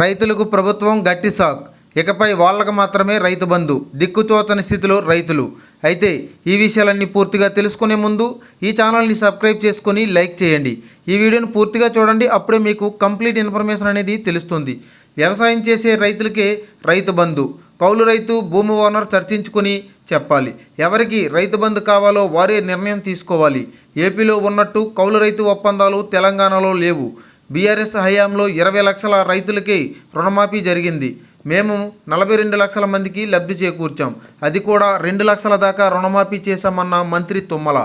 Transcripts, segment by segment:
రైతులకు ప్రభుత్వం గట్టి సాక్. ఇకపై వాళ్ళకు మాత్రమే రైతు బంధు. దిక్కుతోచని స్థితిలో రైతులు. అయితే ఈ విషయాలన్నీ పూర్తిగా తెలుసుకునే ముందు ఈ ఛానల్ని సబ్స్క్రైబ్ చేసుకొని లైక్ చేయండి. ఈ వీడియోని పూర్తిగా చూడండి. అప్పుడే మీకు కంప్లీట్ ఇన్ఫర్మేషన్ అనేది తెలుస్తుంది. వ్యవసాయం చేసే రైతులకే రైతు బంధు. కౌలు రైతు భూమి ఓనర్ చర్చించుకొని చెప్పాలి. ఎవరికి రైతు బంధు కావాలో వారే నిర్ణయం తీసుకోవాలి. ఏపీలో ఉన్నట్టు కౌలు రైతు ఒప్పందాలు తెలంగాణలో లేవు. బీఆర్ఎస్ హయాంలో ఇరవై లక్షల రైతులకి రుణమాఫీ జరిగింది. మేము నలభై రెండు లక్షల మందికి లబ్ధి చేకూర్చాం. అది కూడా రెండు లక్షల దాకా రుణమాఫీ చేశామన్న మంత్రి తుమ్మల.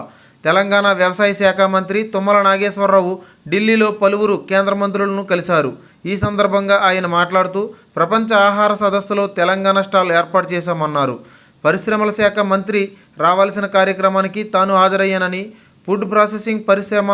తెలంగాణ వ్యవసాయ శాఖ మంత్రి తుమ్మల నాగేశ్వరరావు ఢిల్లీలో పలువురు కేంద్ర మంత్రులను కలిశారు. ఈ సందర్భంగా ఆయన మాట్లాడుతూ ప్రపంచ ఆహార సదస్సులో తెలంగాణ స్టాల్ ఏర్పాటు చేశామన్నారు. పరిశ్రమల శాఖ మంత్రి రావాల్సిన కార్యక్రమానికి తాను హాజరయ్యానని ఫుడ్ ప్రాసెసింగ్ పరిశ్రమ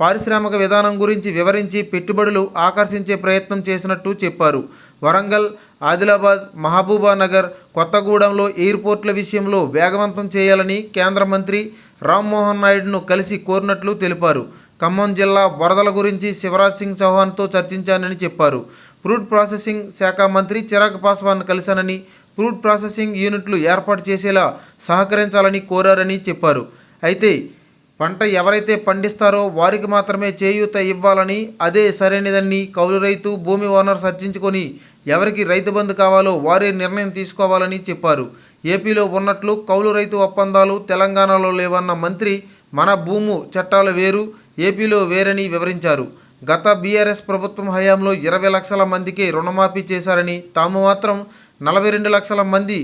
పారిశ్రామిక విధానం గురించి వివరించి పెట్టుబడులు ఆకర్షించే ప్రయత్నం చేసినట్టు చెప్పారు. వరంగల్ ఆదిలాబాద్ మహబూబానగర్ కొత్తగూడెంలో ఎయిర్పోర్ట్ల విషయంలో వేగవంతం చేయాలని కేంద్ర మంత్రి రామ్మోహన్ నాయుడును కలిసి కోరినట్లు తెలిపారు. ఖమ్మం జిల్లా వరదల గురించి శివరాజ్ సింగ్ చౌహాన్తో చర్చించానని చెప్పారు. ఫ్రూట్ ప్రాసెసింగ్ శాఖ మంత్రి చిరాగ్ పాస్వాన్ కలిశానని ఫ్రూట్ ప్రాసెసింగ్ యూనిట్లు ఏర్పాటు చేసేలా సహకరించాలని కోరారని చెప్పారు. అయితే పంట ఎవరైతే పండిస్తారో వారికి మాత్రమే చేయూత ఇవ్వాలని అదే సరైనదని కౌలు రైతు భూమి ఓనర్ చర్చించుకొని ఎవరికి రైతు బంధు కావాలో వారే నిర్ణయం తీసుకోవాలని చెప్పారు. ఏపీలో ఉన్నట్లు కౌలు రైతు ఒప్పందాలు తెలంగాణలో లేవన్న మంత్రి మన భూము చట్టాలు వేరు ఏపీలో వేరని వివరించారు. గత బీఆర్ఎస్ ప్రభుత్వం హయాంలో ఇరవై లక్షల మందికి రుణమాఫీ చేశారని తాము మాత్రం నలభై రెండు లక్షల మంది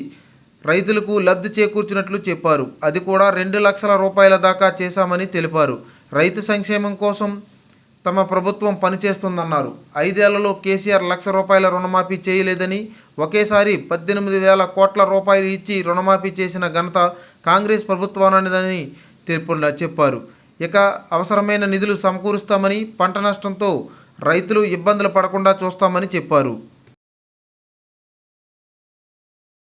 రైతులకు లబ్ధి చేకూర్చినట్లు చెప్పారు. అది కూడా రెండు లక్షల రూపాయల దాకా చేశామని తెలిపారు. రైతు సంక్షేమం కోసం తమ ప్రభుత్వం పనిచేస్తుందన్నారు. ఐదేళ్ళలో కేసీఆర్ లక్ష రూపాయల రుణమాఫీ చేయలేదని ఒకేసారి పద్దెనిమిది వేల కోట్ల రూపాయలు ఇచ్చి రుణమాఫీ చేసిన ఘనత కాంగ్రెస్ ప్రభుత్వానిదని తీర్పులా చెప్పారు. ఇక అవసరమైన నిధులు సమకూరుస్తామని పంట నష్టంతో రైతులు ఇబ్బందులు పడకుండా చూస్తామని చెప్పారు.